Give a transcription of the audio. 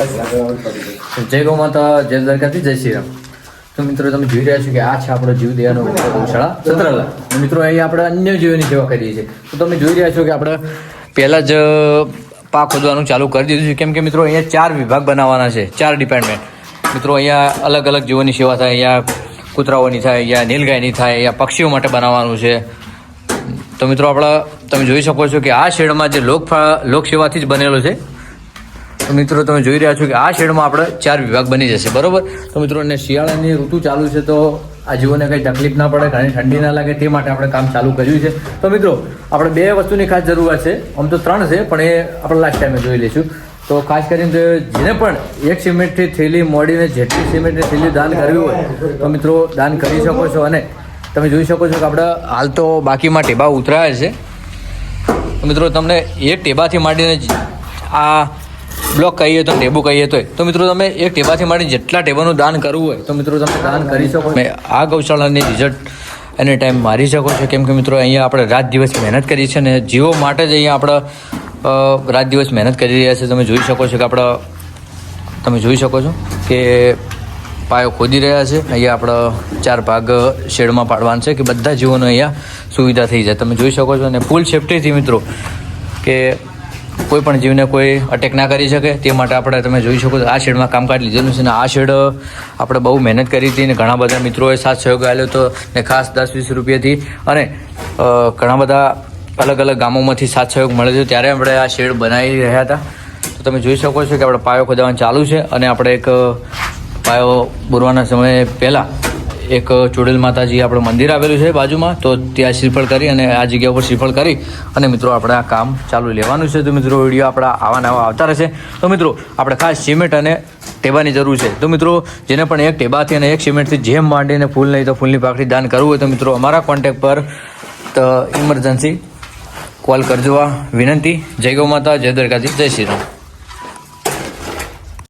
જય ગૌ માતા જય દ્વારકાથી, જય શ્રી રામ. તો મિત્રો, તમે જોઈ રહ્યા છો કે આ છે આપણો જીવ દયાનો ગૌશાળા ચંદ્રલા મિત્રો, અહીં આપણે અન્ય જીવોની સેવા કરીએ છીએ. તો તમે જોઈ રહ્યા છો કે આપણે પહેલાં જ પાક ખોદવાનું ચાલુ કરી દીધું છે. કેમ કે મિત્રો, અહીંયા ચાર વિભાગ બનાવવાના છે, ચાર ડિપાર્ટમેન્ટ મિત્રો, અહીંયા અલગ અલગ જીવોની સેવા થાય, અહીંયા કૂતરાઓની થાય, અહીંયા નીલગાયની થાય, અહીંયા પક્ષીઓ માટે બનાવવાનું છે. તો મિત્રો, આપણા, તમે જોઈ શકો છો કે આ શેડમાં જે લોક લોકસેવાથી જ બનેલો છે. તો મિત્રો, તમે જોઈ રહ્યા છો કે આ શેડમાં આપણે ચાર વિભાગ બની જશે. બરોબર? તો મિત્રો, અને શિયાળાની ઋતુ ચાલુ છે તો આ જીવોને કંઈ તકલીફ ના પડે, ઘણી ઠંડી ના લાગે, તે માટે આપણે કામ ચાલુ કર્યું છે. તો મિત્રો, આપણે બે વસ્તુની ખાસ જરૂરિયાત છે. આમ તો ત્રણ છે, પણ એ આપણે લાસ્ટ ટાઈમે જોઈ લઈશું. તો ખાસ કરીને જેને પણ એક સિમેન્ટથી થેલી મોડીને જેટલી સિમેન્ટની થેલી દાન કરવી હોય, તો મિત્રો, દાન કરી શકો છો. અને તમે જોઈ શકો છો કે આપણે હાલ તો બાકીમાં ટેબા ઉતરાયા છે. તો મિત્રો, તમને એ ટેબાથી માંડીને આ બ્લોક કહીએ તો, ટેબુ કહીએ તો તો મિત્રો તમે એક ટેબાથી માંડીને જેટલા ટેબાનું દાન કરવું હોય, તો મિત્રો તમે દાન કરી શકો આ ગૌશાળાની રિઝલ્ટ એની ટાઈમ મારી શકો છો. કેમ કે મિત્રો અહીંયા આપણે રાત દિવસ મહેનત કરી છે અને જીવો માટે જ અહીંયા આપણે રાત દિવસ મહેનત કરી રહ્યા છે. તમે જોઈ શકો છો કે આપણે, તમે જોઈ શકો છો કે પાયો ખોદી રહ્યા છે. અહીંયા આપણે ચાર ભાગ શેડમાં પાડવાના છે કે બધા જીવોનો અહીંયા સુવિધા થઈ જાય. તમે જોઈ શકો છો અને ફૂલ સેફટીથી મિત્રો કે કોઈ પણ જીવને કોઈ અટેક ના કરી શકે, તે માટે આપણે તમે જોઈ શકો આ શેડમાં કામકાજ લીધેલું છે અને આ શેડ આપણે બહુ મહેનત કરી હતી ને ઘણા બધા મિત્રોએ સાથ સહયોગ આપ્યો હતો ને ખાસ દસ વીસ રૂપિયાથી. અને ઘણા બધા અલગ અલગ ગામોમાંથી સાથ સહયોગ મળે છે. ત્યારે આપણે આ શેડ બનાવી રહ્યા હતા. તો તમે જોઈ શકો છો કે આપણે પાયો ખોદાવાનું ચાલુ છે અને આપણે એક પાયો બોરવાના સમયે પહેલાં એક ચોડેલ માતાજી આપણું મંદિર આવેલું છે બાજુમાં. તો ત્યાં શ્રીફળ કરી અને આ જગ્યા ઉપર શ્રીફળ કરી અને મિત્રો આપણે આ કામ ચાલુ લેવાનું છે. તો મિત્રો વીડિયો આપણા આવા નવા આવતા રહેશે. તો મિત્રો, આપણે ખાસ સિમેન્ટ અને ટેબાની જરૂર છે. તો મિત્રો, જેને પણ એક ટેબાથી અને એક સિમેન્ટથી જેમ માંડીને ફૂલ નહીં તો ફૂલની પાકડી દાન કરવું હોય તો મિત્રો અમારા કોન્ટેક્ટ પર તો ઇમરજન્સી કોલ કરજો. આ વિનંતી. જય ગૌ માતા, જય દ્વારકાજી જય શ્રી રામ.